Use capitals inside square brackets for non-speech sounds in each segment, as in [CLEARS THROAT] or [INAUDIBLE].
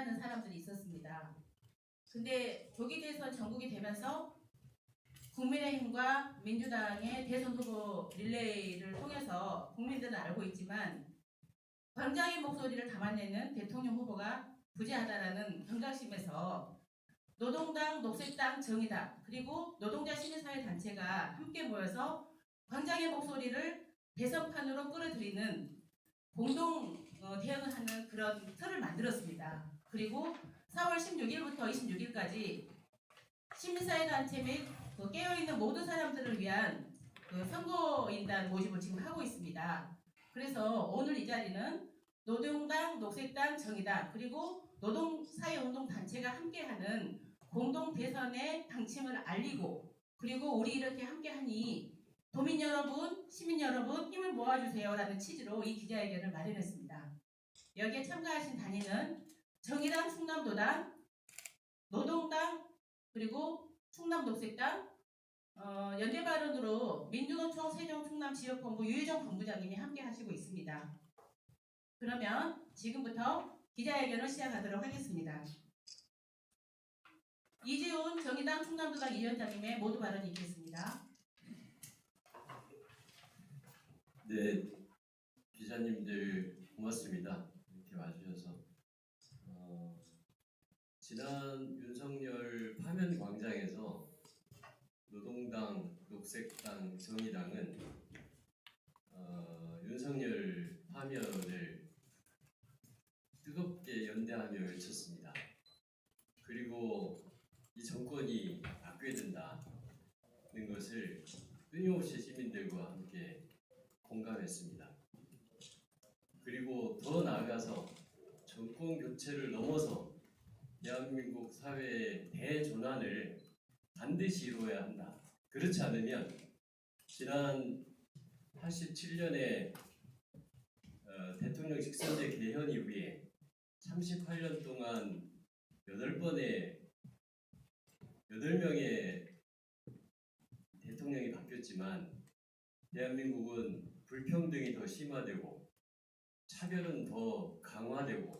원하는 사람들이 있었습니다. 근데 조기 대선 전국이 되면서 국민의힘과 민주당의 대선 후보 릴레이를 통해서 국민들은 알고 있지만 광장의 목소리를 담아내는 대통령 후보가 부재하다라는 경각심에서 노동당, 녹색당, 정의당 그리고 노동자 시민사회 단체가 함께 모여서 광장의 목소리를 대선판으로 끌어들이는 공동 어, 대응을 하는 그런 틀을 만들었습니다. 그리고 4월 16일부터 26일까지 시민사회 단체 및 그 깨어있는 모든 사람들을 위한 그 선거인단 모집을 지금 하고 있습니다. 그래서 오늘 이 자리는 노동당, 녹색당, 정의당 그리고 노동사회운동 단체가 함께하는 공동 대선의 당침을 알리고 그리고 우리 이렇게 함께하니 도민 여러분, 시민 여러분 힘을 모아주세요라는 취지로 이 기자회견을 마련했습니다. 여기에 참가하신 단위는 정의당, 충남도당, 노동당 그리고 충남녹색당 어, 연대 발언으로 민주노총 세종 충남 지역본부 유희정 본부장님이 함께 하시고 있습니다. 그러면 지금부터 기자회견을 시작하도록 하겠습니다. 이지훈 정의당 충남도당 위원장님의 모두 발언이 있겠습니다. 네, 기자님들 고맙습니다. 이렇게 와주셔서 어, 지난 윤석열 파면 광장에서 노동당, 녹색당, 정의당은 어, 윤석열 파면을 뜨겁게 연대하며 외쳤습니다. 그리고 이 정권이 바뀌어야 된다는 것을 끊임없이 시민들과 함께 공감했습니다. 그리고 더 나아가서 정권 교체를 넘어서 대한민국 사회의 대전환을 반드시 이루어야 한다. 그렇지 않으면 지난 87년에 어, 대통령 직선제 개헌 이후에 38년 동안 8번의 8명의 대통령이 바뀌었지만 대한민국은 불평등이 더 심화되고 차별은 더 강화되고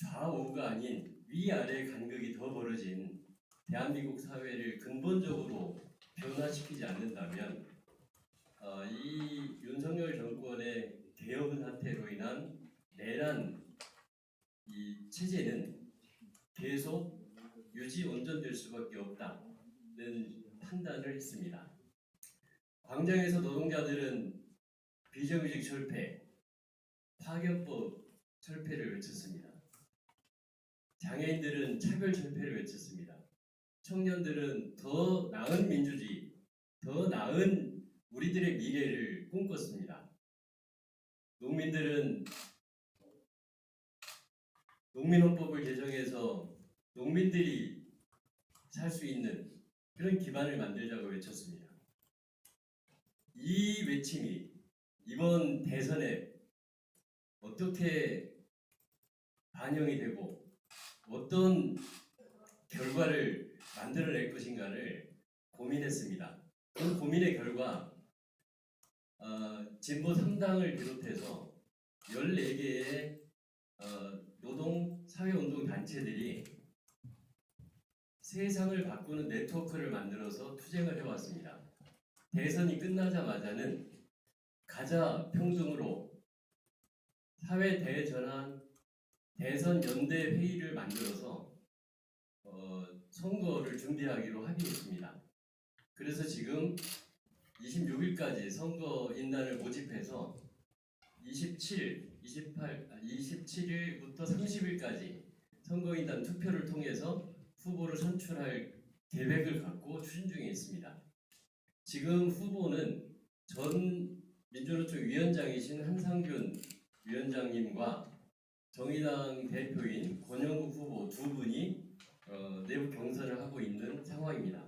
좌우가 아닌 위아래 간극이 더 벌어진 대한민국 사회를 근본적으로 변화시키지 않는다면 어, 이 윤석열 정권의 개혁 사태로 인한 내란 이 체제는 계속 유지 온전될 수밖에 없다는 판단을 했습니다. 광장에서 노동자들은 비정규직 철폐, 파견법 철폐를 외쳤습니다. 장애인들은 차별 철폐를 외쳤습니다. 청년들은 더 나은 민주주의, 더 나은 우리들의 미래를 꿈꿨습니다. 농민들은 농민헌법을 개정해서 농민들이 살 수 있는 그런 기반을 만들자고 외쳤습니다. 이 외침이 이번 대선에 어떻게 반영이 되고 어떤 결과를 만들어낼 것인가를 고민했습니다. 그 고민의 결과 어, 진보 3당을 비롯해서 14개의 어, 노동 사회운동 단체들이 세상을 바꾸는 네트워크를 만들어서 투쟁을 해왔습니다. 대선이 끝나자마자는 가자 평등으로 사회 대전환 대선 연대 회의를 만들어서 어, 선거를 준비하기로 합의했습니다. 그래서 지금 26일까지 선거 인단을 모집해서 27, 28, 아, 27일부터 30일까지 선거인단 투표를 통해서 후보를 선출할 계획을 갖고 추진 중에 있습니다. 지금 후보는 전 민주노총 위원장이신 한상균 위원장님과 정의당 대표인 권영국 후보 두 분이 어, 내부 경선을 하고 있는 상황입니다.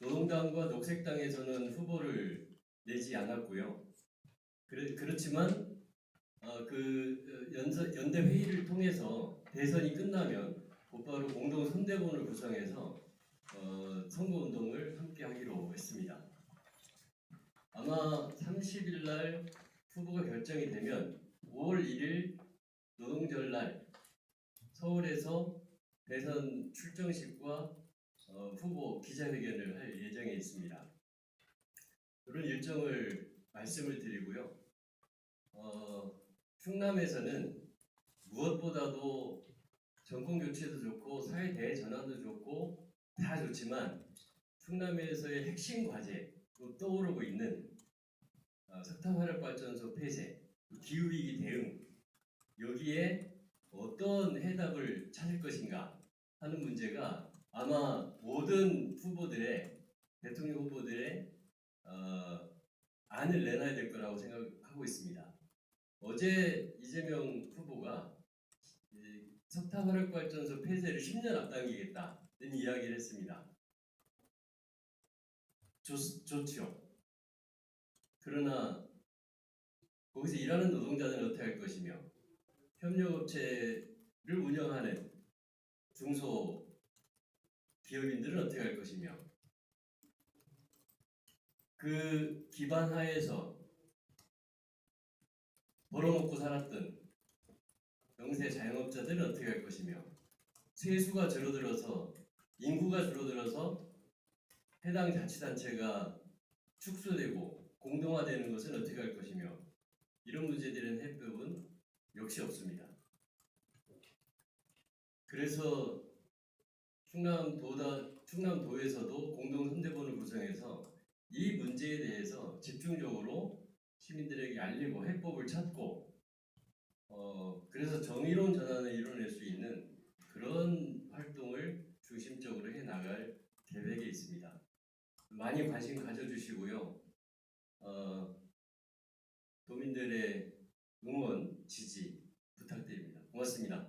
노동당과 녹색당에서는 후보를 내지 않았고요. 그래, 그렇지만 어, 그 어, 연서, 연대 회의를 통해서 대선이 끝나면 곧바로 공동 선대본을 구성해서 어, 선거 운동을 함께 하기로 했습니다. 아마 30일 날 후보가 결정이 되면 5월 1일 노동절 날 서울에서 대선 출정식과 어, 후보 기자회견을 할 예정에 있습니다. 그런 일정을 말씀을 드리고요. 어, 충남에서는 무엇보다도 정권 교체도 좋고 사회 대전환도 좋고 다 좋지만 충남에서의 핵심 과제로 떠오르고 있는 어, 석탄 화력 발전소 폐쇄, 기후 위기 대응 여기에 어떤 해답을 찾을 것인가 하는 문제가 아마 모든 후보들의 대통령 후보들의 어, 안을 내놔야 될 거라고 생각하고 있습니다. 어제 이재명 후보가 이 석탄 화력 발전소 폐쇄를 10년 앞당기겠다는 이야기를 했습니다. 좋, 좋죠. 그러나 거기서 일하는 노동자들은 어떻게 할 것이며 협력업체를 운영하는 중소 기업인들은 어떻게 할 것이며 그 기반 하에서 벌어먹고 살았던 영세 자영업자들은 어떻게 할 것이며 세수가 줄어들어서 인구가 줄어들어서 해당 자치단체가 축소되고 공동화되는 것은 어떻게 할 것이며 이런 문제들은 해법은 역시 없습니다. 그래서 충남도다 충남도에서도 공동 선대본을 구성해서 이 문제에 대해서 집중적으로 시민들에게 알리고 해법을 찾고 어 그래서 정의로운 전환을 이뤄낼 수 있는 그런 활동을 중심적으로 해 나갈 계획에 있습니다. 많이 관심 가져주시고요. 어, 도민들의 응원, 지지 부탁드립니다. 고맙습니다.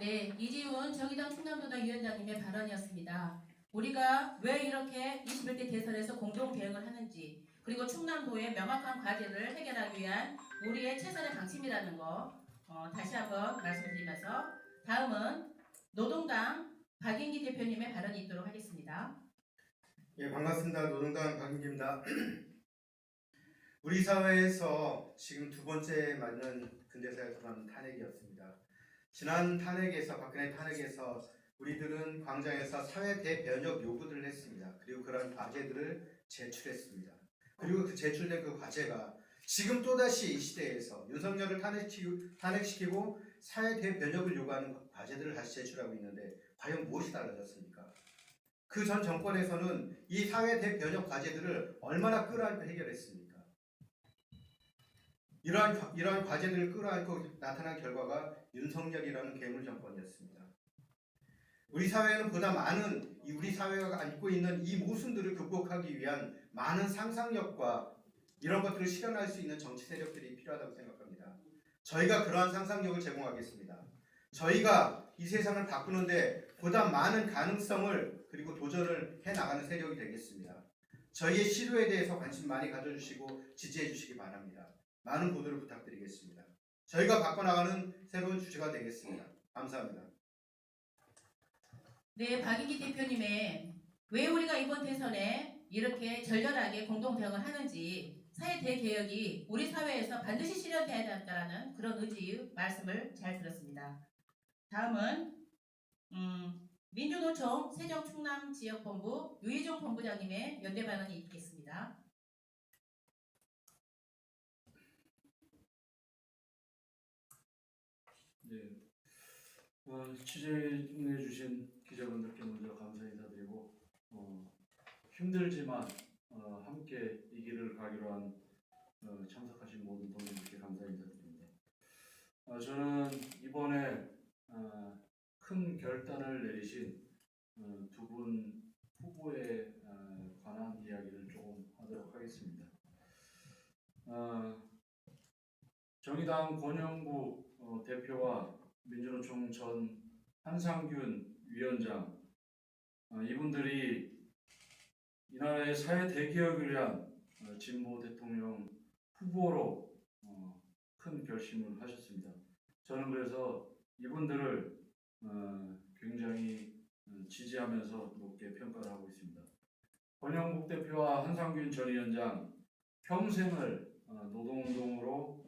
네, 이지훈 정의당 충남도당 위원장님의 발언이었습니다. 우리가 왜 이렇게 21대 대선에서 공동 대응을 하는지 그리고 충남도의 명확한 과제를 해결하기 위한 우리의 최선의 방침이라는 거 어, 다시 한번 말씀드리면서 다음은 노동당 박인기 대표님의 발언이 있도록 하겠습니다. 예, 반갑습니다. 노동당 박인기입니다. [CLEARS THROAT] 우리 사회에서 지금 두 번째 맞는 근대사에 돌아는 탄핵이었습니다. 지난 탄핵에서 박근혜 탄핵에서 우리들은 광장에서 사회 대변혁 요구들을 했습니다. 그리고 그런 과제들을 제출했습니다. 그리고 그 제출된 그 과제가 지금 또다시 이 시대에서 윤석열을 탄핵시키고, 탄핵시키고 사회 대변혁을 요구하는 과제들을 다시 제출하고 있는데 과연 무엇이 달라졌습니까? 그 전 정권에서는 이 사회 대변혁 과제들을 얼마나 끌어안고 해결했습니까? 이러한 과- 이러한 과제들을 끌어안고 나타난 결과가 윤석열이라는 괴물 정권이었습니다. 우리 사회는 보다 많은 이 우리 사회가 안고 있는 이 모순들을 극복하기 위한 많은 상상력과 이런 것들을 실현할 수 있는 정치 세력들이 필요하다고 생각합니다. 저희가 그러한 상상력을 제공하겠습니다. 저희가 이 세상을 바꾸는데 보다 많은 가능성을 그리고 도전을 해 나가는 세력이 되겠습니다. 저희의 시도에 대해서 관심 많이 가져주시고 지지해 주시기 바랍니다. 많은 보도를 부탁드리겠습니다. 저희가 바꿔나가는 새로운 주제가 되겠습니다. 감사합니다. 네, 박인기 대표님의 왜 우리가 이번 대선에 이렇게 절렬하게 공동 대응을 하는지 사회 대개혁이 우리 사회에서 반드시 실현돼야 된다는 그런 의지의 말씀을 잘 들었습니다. 다음은 음, 민주노총 세종충남지역본부 유희종 본부장님의 연대 발언이 있겠습니다. 네. 어, 취재해 주신 기자분들께 먼저 감사 인사드리고 어, 힘들지만 어, 함께 이 길을 가기로 한 어, 참석하신 모든 동료들께 감사 인사드립니다. 어, 저는 이번에 어, 큰 결단을 내리신 어, 두분 후보에 어, 관한 이야기를 조금 하도록 하겠습니다. 어, 정의당 권영구 어, 대표와 민주노총 전 한상균 위원장 어, 이분들이 이 나라의 사회 대기업을 위한 어, 진보 대통령 후보로 어, 큰 결심을 하셨습니다. 저는 그래서 이분들을 어, 굉장히 어, 지지하면서 높게 평가를 하고 있습니다. 권영국 대표와 한상균 전 위원장 평생을 어, 노동운동으로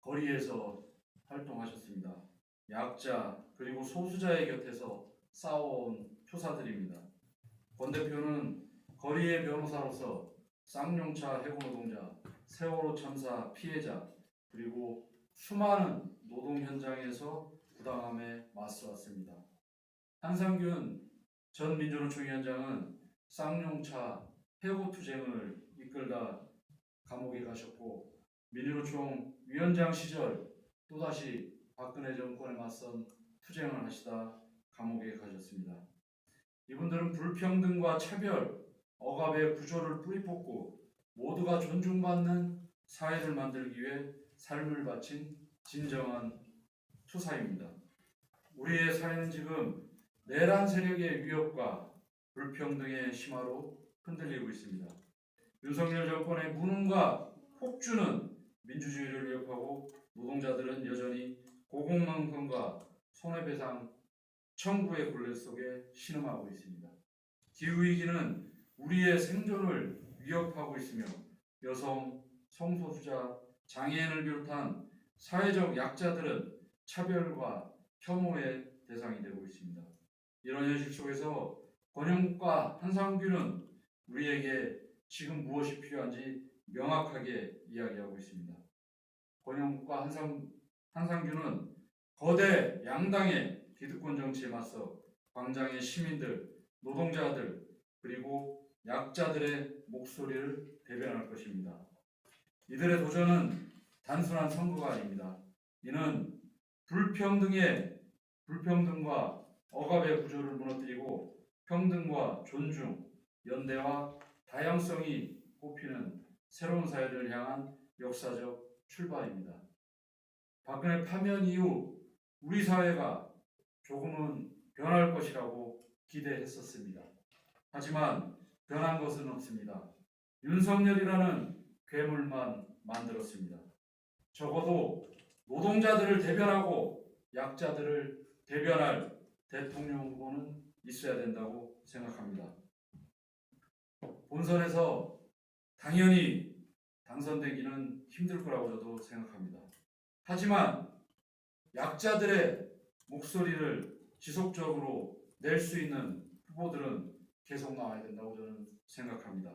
거리에서 활동하셨습니다. 약자 그리고 소수자의 곁에서 싸워온 투사들입니다. 권 대표는 거리의 변호사로서 쌍용차 해고 노동자, 세월호 참사 피해자 그리고 수많은 노동 현장에서 부당함에 맞서왔습니다. 한상균 전 민주노총 위원장은 쌍용차 해고 투쟁을 이끌다 감옥에 가셨고 민주노총 위원장 시절 또다시 박근혜 정권에 맞선 투쟁을 하시다 감옥에 가셨습니다. 이분들은 불평등과 차별, 억압의 구조를 뿌리 뽑고 모두가 존중받는 사회를 만들기 위해 삶을 바친 진정한 투사입니다. 우리의 사회는 지금 내란 세력의 위협과 불평등의 심화로 흔들리고 있습니다. 윤석열 정권의 무능과 폭주는 민주주의를 위협하고 노동자들은 여전히 고공농성과 손해배상 청구의 굴레 속에 신음하고 있습니다. 기후위기는 우리의 생존을 위협하고 있으며 여성, 성소수자, 장애인을 비롯한 사회적 약자들은 차별과 혐오의 대상이 되고 있습니다. 이런 현실 속에서 권영국과 한상규는 우리에게 지금 무엇이 필요한지 명확하게 이야기하고 있습니다. 권영국과 한상, 한상규는 거대 양당의 기득권 정치에 맞서 광장의 시민들, 노동자들, 그리고 약자들의 목소리를 대변할 것입니다. 이들의 도전은 단순한 선거가 아닙니다. 이는 불평등의 불평등과 억압의 구조를 무너뜨리고 평등과 존중, 연대와 다양성이 꽃피는 새로운 사회를 향한 역사적 출발입니다. 박근혜 파면 이후 우리 사회가 조금은 변할 것이라고 기대했었습니다. 하지만 변한 것은 없습니다. 윤석열이라는 괴물만 만들었습니다. 적어도 노동자들을 대변하고 약자들을 대변할 대통령 후보는 있어야 된다고 생각합니다. 본선에서 당연히 당선되기는 힘들 거라고 저도 생각합니다. 하지만 약자들의 목소리를 지속적으로 낼 수 있는 후보들은 계속 나와야 된다고 저는 생각합니다.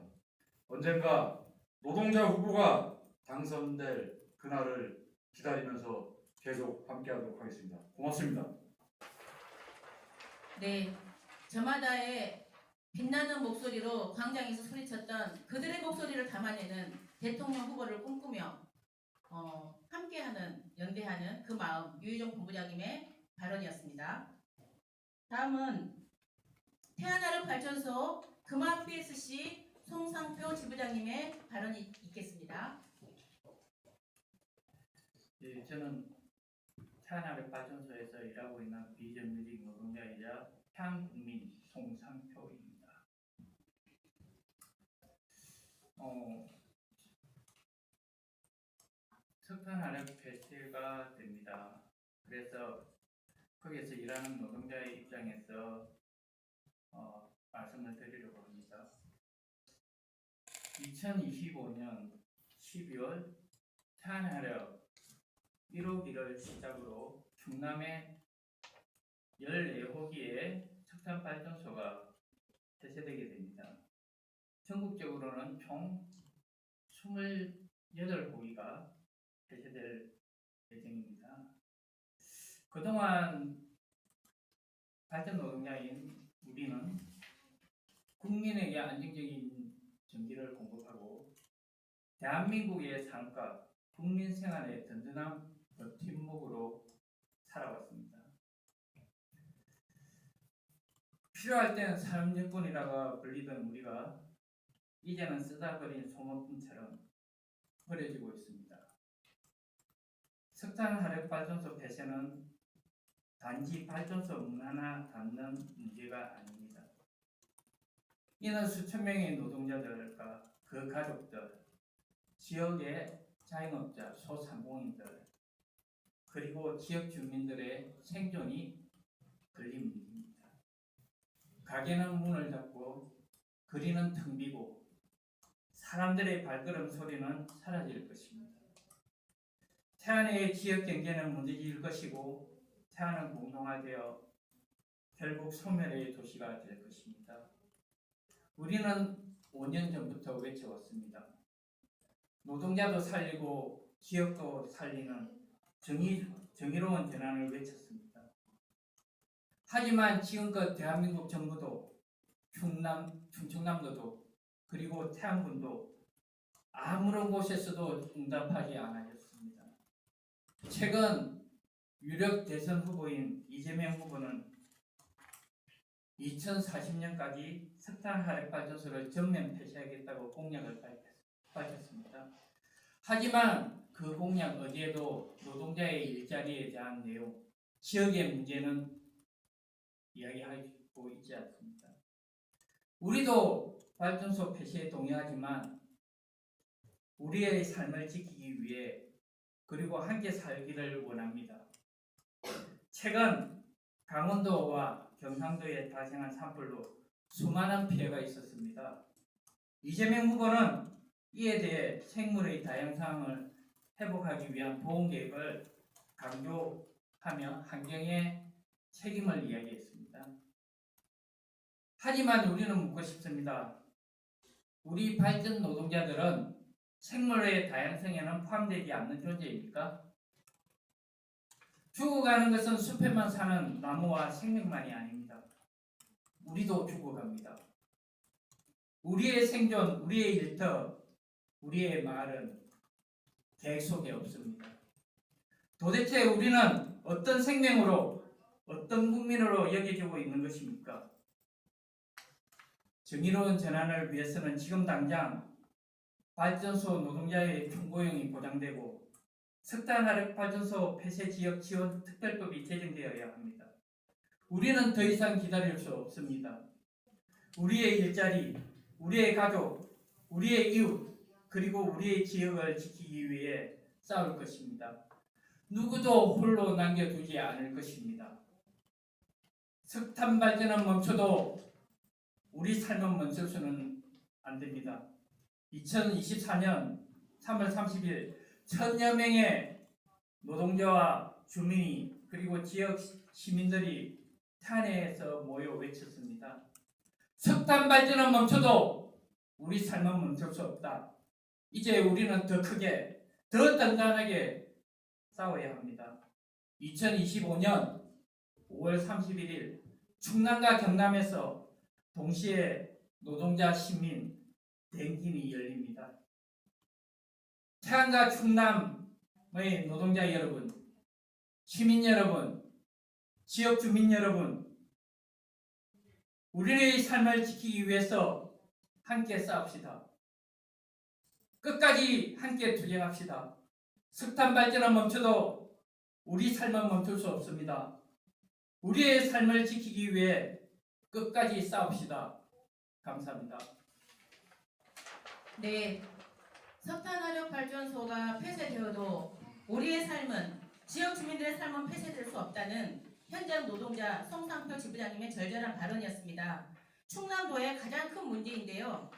언젠가 노동자 후보가 당선될 그날을 기다리면서 계속 함께하도록 하겠습니다. 고맙습니다. 네, 저마다의 빛나는 목소리로 광장에서 소리쳤던 그들의 목소리를 담아내는 대통령 후보를 꿈꾸며 어, 함께하는 연대하는 그 마음 유희정 본부장님의 발언이었습니다. 다음은 태안하루 발전소 금화 PSC 송상표 지부장님의 발언이 있겠습니다. 예, 저는 태안하력 발전소에서 일하고 있는 비정규직 노동자이자 태안국민 송상표입니다. 어, 석탄화력 폐쇄가 됩니다. 그래서 거기에서 일하는 노동자의 입장에서 어, 말씀을 드리려고 합니다. 2025년 12월 태안화력 1호 기를 시작으로 충남의 14호기의 석탄 발전소가 폐쇄되게 됩니다. 전국적으로는 총 28호기가 폐쇄될 예정입니다. 그동안 발전 노동자인 우리는 국민에게 안정적인 전기를 공급하고 대한민국의 삶과 국민 생활의 든든한 버팀목으로 살아왔습니다. 필요할 때는 사람 여건이라고 불리던 우리가 이제는 쓰다 버린 소모품처럼 버려지고 있습니다. 석탄 화력 발전소 폐쇄는 단지 발전소 문 하나 닫는 문제가 아닙니다. 이는 수천 명의 노동자들과 그 가족들, 지역의 자영업자, 소상공인들, 그리고 지역 주민들의 생존이 걸린 문제입니다. 가게는 문을 닫고 거리는 텅 비고 사람들의 발걸음 소리는 사라질 것입니다. 태안의 지역 경제는 무너질 것이고 태안은 공동화되어 결국 소멸의 도시가 될 것입니다. 우리는 5년 전부터 외쳐왔습니다. 노동자도 살리고 기업도 살리는 정의, 정의로운 전환을 외쳤습니다. 하지만 지금껏 대한민국 정부도 충남, 충청남도도 그리고 태안군도 아무런 곳에서도 응답하지 않았습니다. 최근 유력 대선 후보인 이재명 후보는 2040년까지 석탄 화력 발전소를 전면 폐쇄하겠다고 공약을 밝혔- 밝혔습니다. 하지만 그 공약 어디에도 노동자의 일자리에 대한 내용, 지역의 문제는 이야기하고 있지 않습니다. 우리도 발전소 폐쇄에 동의하지만 우리의 삶을 지키기 위해 그리고 함께 살기를 원합니다. 최근 강원도와 경상도에 발생한 산불로 수많은 피해가 있었습니다. 이재명 후보는 이에 대해 생물의 다양성을 회복하기 위한 보험 계획을 강조하며 환경의 책임을 이야기했습니다. 하지만 우리는 묻고 싶습니다. 우리 발전 노동자들은 생물의 다양성에는 포함되지 않는 존재입니까? 죽어가는 것은 숲에만 사는 나무와 생명만이 아닙니다. 우리도 죽어갑니다. 우리의 생존, 우리의 일터, 우리의 말은 계획 속에 없습니다. 도대체 우리는 어떤 생명으로, 어떤 국민으로 여겨지고 있는 것입니까? 정의로운 전환을 위해서는 지금 당장 발전소 노동자의 충고용이 보장되고 석탄 화력 발전소 폐쇄 지역 지원 특별법이 제정되어야 합니다. 우리는 더 이상 기다릴 수 없습니다. 우리의 일자리, 우리의 가족, 우리의 이웃, 그리고 우리의 지역을 지키기 위해 싸울 것입니다. 누구도 홀로 남겨두지 않을 것입니다. 석탄 발전은 멈춰도 우리 삶은 멈출 수는 안 됩니다. 2024년 3월 30일 천여 명의 노동자와 주민이 그리고 지역 시민들이 탄해에서 모여 외쳤습니다. 석탄 발전은 멈춰도 우리 삶은 멈출 수 없다. 이제 우리는 더 크게, 더 단단하게 싸워야 합니다. 2025년 5월 31일 충남과 경남에서 동시에 노동자 시민 대행진이 열립니다. 태안과 충남의 노동자 여러분, 시민 여러분, 지역 주민 여러분, 우리의 삶을 지키기 위해서 함께 싸웁시다. 끝까지 함께 투쟁합시다. 석탄 발전은 멈춰도 우리 삶은 멈출 수 없습니다. 우리의 삶을 지키기 위해 끝까지 싸웁시다. 감사합니다. 네, 석탄화력 발전소가 폐쇄되어도 우리의 삶은 지역 주민들의 삶은 폐쇄될 수 없다는 현장 노동자 송상표 지부장님의 절절한 발언이었습니다. 충남도의 가장 큰 문제인데요.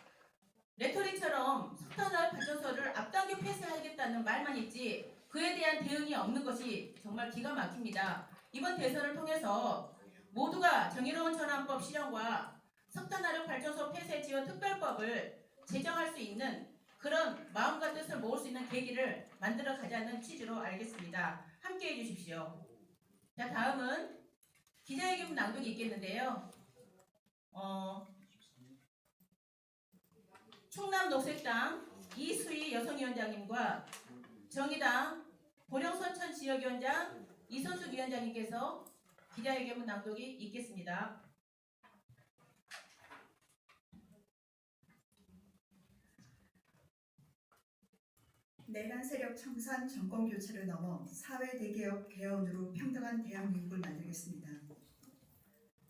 레토릭처럼 석탄화력 발전소를 앞당겨 폐쇄하겠다는 말만 있지 그에 대한 대응이 없는 것이 정말 기가 막힙니다. 이번 대선을 통해서 모두가 정의로운 전환법 실현과 석탄화력 발전소 폐쇄 지원 특별법을 제정할 수 있는 그런 마음과 뜻을 모을 수 있는 계기를 만들어 가자는 취지로 알겠습니다. 함께 해주십시오. 자 다음은 기자회견 낭독이 있겠는데요. 어, 충남 녹색당 이수희 여성위원장님과 정의당 보령서천 지역위원장 이선숙 위원장님께서 기자회견 낭독이 있겠습니다. 내란 세력 청산 정권 교체를 넘어 사회 대개혁 개헌으로 평등한 대한민국을 만들겠습니다.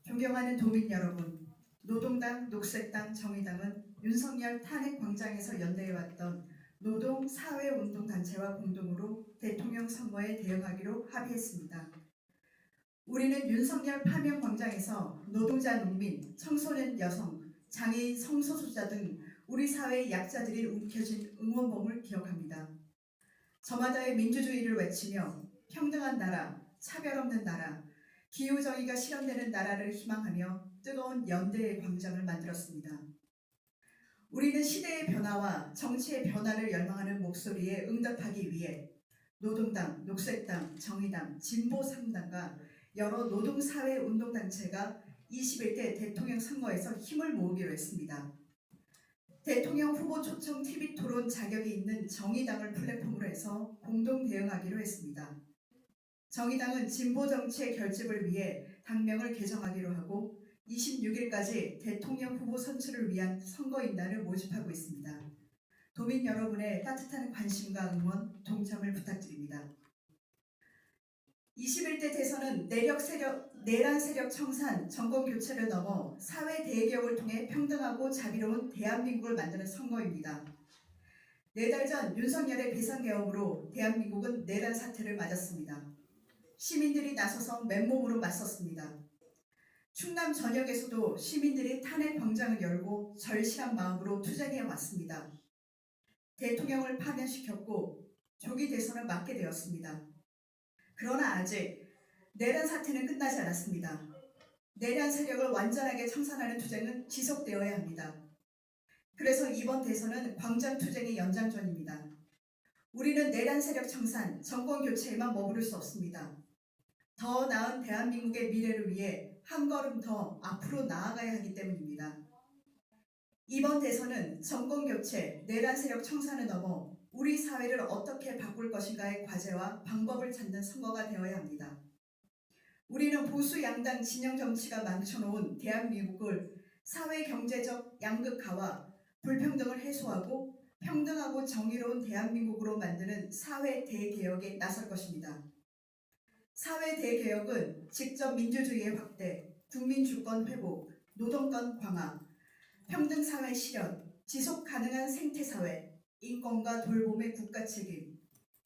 존경하는 도민 여러분, 노동당, 녹색당, 정의당은 윤석열 탄핵 광장에서 연대해왔던 노동 사회 운동 단체와 공동으로 대통령 선거에 대응하기로 합의했습니다. 우리는 윤석열 파면 광장에서 노동자, 농민, 청소년, 여성, 장애인, 성소수자 등 우리 사회의 약자들이 움켜쥔 응원봉을 기억합니다. 저마다의 민주주의를 외치며 평등한 나라, 차별 없는 나라, 기후 정의가 실현되는 나라를 희망하며 뜨거운 연대의 광장을 만들었습니다. 우리는 시대의 변화와 정치의 변화를 열망하는 목소리에 응답하기 위해 노동당, 녹색당, 정의당, 진보 3당과 여러 노동사회 운동단체가 21대 대통령 선거에서 힘을 모으기로 했습니다. 대통령 후보 초청 TV 토론 자격이 있는 정의당을 플랫폼으로 해서 공동 대응하기로 했습니다. 정의당은 진보 정치의 결집을 위해 당명을 개정하기로 하고 26일까지 대통령 후보 선출을 위한 선거인단을 모집하고 있습니다. 도민 여러분의 따뜻한 관심과 응원, 동참을 부탁드립니다. 21대 대선은 내력 세력, 내란 세력 청산, 정권 교체를 넘어 사회 대개혁을 통해 평등하고 자비로운 대한민국을 만드는 선거입니다. 네 달 전 윤석열의 비상개업으로 대한민국은 내란 사태를 맞았습니다. 시민들이 나서서 맨몸으로 맞섰습니다. 충남 전역에서도 시민들이 탄핵 광장을 열고 절실한 마음으로 투쟁해 왔습니다. 대통령을 파면시켰고 조기 대선을 맞게 되었습니다. 그러나 아직 내란 사태는 끝나지 않았습니다. 내란 세력을 완전하게 청산하는 투쟁은 지속되어야 합니다. 그래서 이번 대선은 광장 투쟁의 연장전입니다. 우리는 내란 세력 청산, 정권 교체에만 머무를 수 없습니다. 더 나은 대한민국의 미래를 위해 한 걸음 더 앞으로 나아가야 하기 때문입니다. 이번 대선은 정권 교체, 내란 세력 청산을 넘어 우리 사회를 어떻게 바꿀 것인가의 과제와 방법을 찾는 선거가 되어야 합니다. 우리는 보수 양당 진영 정치가 망쳐놓은 대한민국을 사회 경제적 양극화와 불평등을 해소하고 평등하고 정의로운 대한민국으로 만드는 사회 대개혁에 나설 것입니다. 사회 대개혁은 직접 민주주의의 확대, 국민 주권 회복, 노동권 강화, 평등 사회 실현, 지속 가능한 생태 사회, 인권과 돌봄의 국가 책임,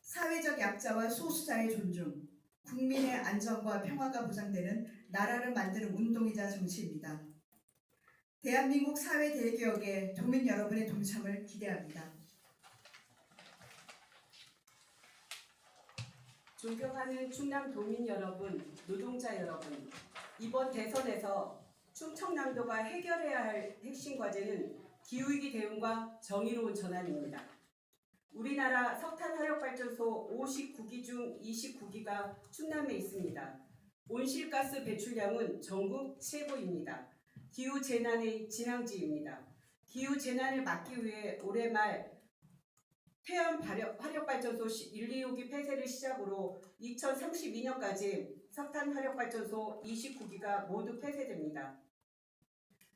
사회적 약자와 소수자의 존중, 국민의 안전과 평화가 보장되는 나라를 만드는 운동이자 정치입니다. 대한민국 사회 대개혁에 도민 여러분의 동참을 기대합니다. 존경하는 충남 도민 여러분, 노동자 여러분, 이번 대선에서 충청남도가 해결해야 할 핵심 과제는 기후위기 대응과 정의로운 전환입니다. 우리나라 석탄 화력발전소 59기 중 29기가 충남에 있습니다. 온실가스 배출량은 전국 최고입니다. 기후 재난의 진앙지입니다. 기후 재난을 막기 위해 올해 말 태안 화력발전소 1, 2호기 폐쇄를 시작으로 2032년까지 석탄 화력발전소 29기가 모두 폐쇄됩니다.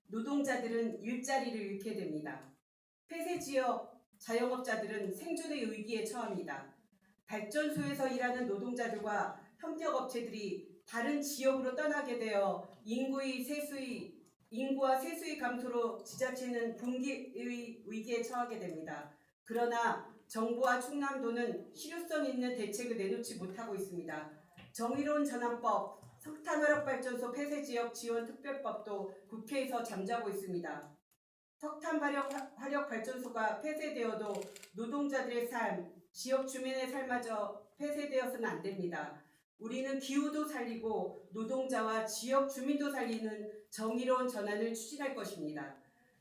노동자들은 일자리를 잃게 됩니다. 폐쇄 지역 자영업자들은 생존의 위기에 처합니다. 발전소에서 일하는 노동자들과 협력업체들이 다른 지역으로 떠나게 되어 인구의 세수의 인구와 세수의 감소로 지자체는 붕괴의 위기에 처하게 됩니다. 그러나 정부와 충남도는 실효성 있는 대책을 내놓지 못하고 있습니다. 정의로운 전환법, 석탄화력발전소 폐쇄 지역 지원 특별법도 국회에서 잠자고 있습니다. 석탄 발력 화력 발전소가 폐쇄되어도 노동자들의 삶, 지역 주민의 삶마저 폐쇄되어서는 안 됩니다. 우리는 기후도 살리고 노동자와 지역 주민도 살리는 정의로운 전환을 추진할 것입니다.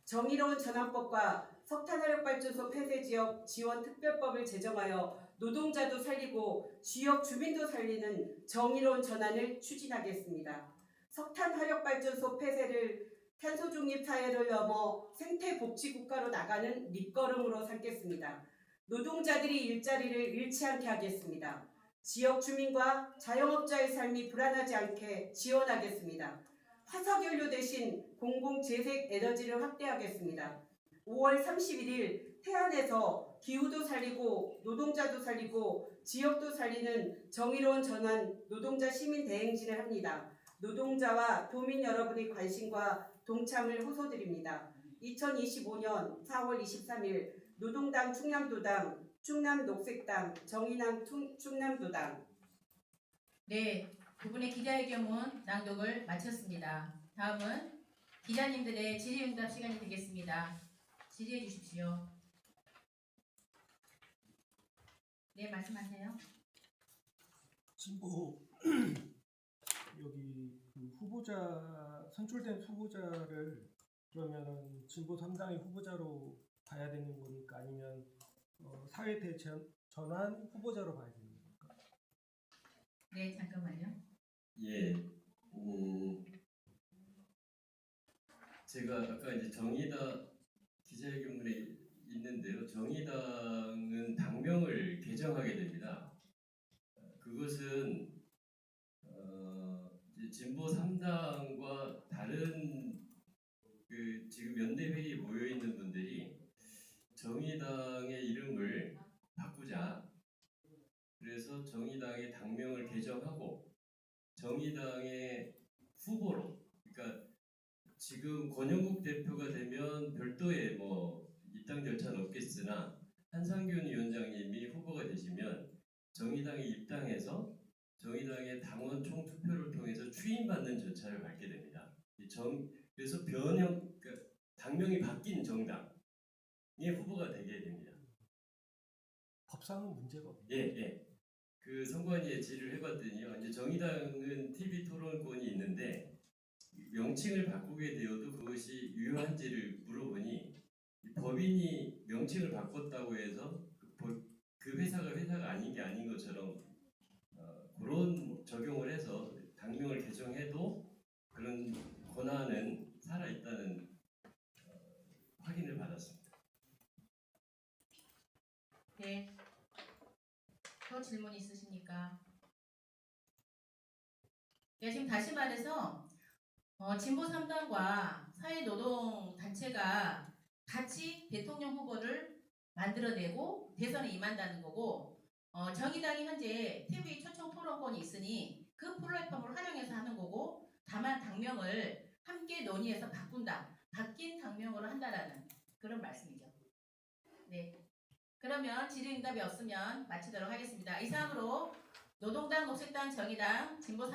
정의로운 전환법과 석탄화력발전소 폐쇄 지역 지원 특별법을 제정하여 노동자도 살리고 지역 주민도 살리는 정의로운 전환을 추진하겠습니다. 석탄화력발전소 폐쇄를 탄소 중립 사회를 넘어 생태 복지 국가로 나가는 밑거름으로 삼겠습니다. 노동자들이 일자리를 잃지 않게 하겠습니다. 지역 주민과 자영업자의 삶이 불안하지 않게 지원하겠습니다. 화석연료 대신 공공 재생 에너지를 확대하겠습니다. 5월 31일 태안에서 기후도 살리고 노동자도 살리고 지역도 살리는 정의로운 전환 노동자 시민 대행진을 합니다. 노동자와 도민 여러분의 관심과 동참을 호소드립니다. 2025년 4월 23일 노동당 충남도당, 충남녹색당, 정의당 충- 충남도당 네, 두 분의 기자회견문 낭독을 마쳤습니다. 다음은 기자님들의 질의응답 시간이 되겠습니다. 질의해 주십시오. 네, 말씀하세요. 진보 [CLEARS THROAT] 여기 그 후보자 선출된 후보자를 그러면은 진보 3당의 후보자로 봐야 되는 겁니까 아니면 어, 사회 대전 전환 후보자로 봐야 되는 겁니까? 네, 잠깐만요. 예, 음, 제가 아까 이제 정의당 기자회견문에 있는데요. 정의당은 당명을 개정하게 됩니다. 어, 그것은 진보 3당과 다른 그 지금 연대 회의에 모여 있는 분들이 정의당의 이름을 바꾸자. 그래서 정의당의 당명을 개정하고 정의당의 후보로 그러니까 지금 권영국 대표가 되면 별도의 뭐 입당 절차는 없겠으나 한상균 위원장님이 후보가 되시면 정의당에 입당해서 정의당의 당원 총투표를 통해서 추인받는 절차를 밟게 됩니다. 이정 그래서 변형 그러니까 당명이 바뀐 정당의 후보가 되게 됩니다. 법상은 문제가 없나요? 예, 예. 그 선관위에 질의를 해봤더니요. 이제 정의당은 TV 토론권이 있는데 명칭을 바꾸게 되어도 그것이 유효한지를 물어보니 이 법인이 명칭을 바꿨다고 해서 그, 법- 그 회사가 회사가 아닌 게 아닌 것처럼 적용을 해서 당명을 개정해도 그런 권한은 살아 있다는 어, 확인을 받았습니다. 네. 더 질문 있으십니까? 네, 지금 다시 말해서 어, 진보 3당과 사회노동단체가 같이 대통령 후보를 만들어내고 대선에 임한다는 거고 어, 정의당이 현재 TV 초청 토론권이 있으니 그 플랫폼을 활용해서 하는 거고 다만 당명을 함께 논의해서 바꾼다. 바뀐 당명으로 한다라는 그런 말씀이죠. 네. 그러면 질의응답이 없으면 마치도록 하겠습니다. 이상으로 노동당, 녹색당, 정의당, 진보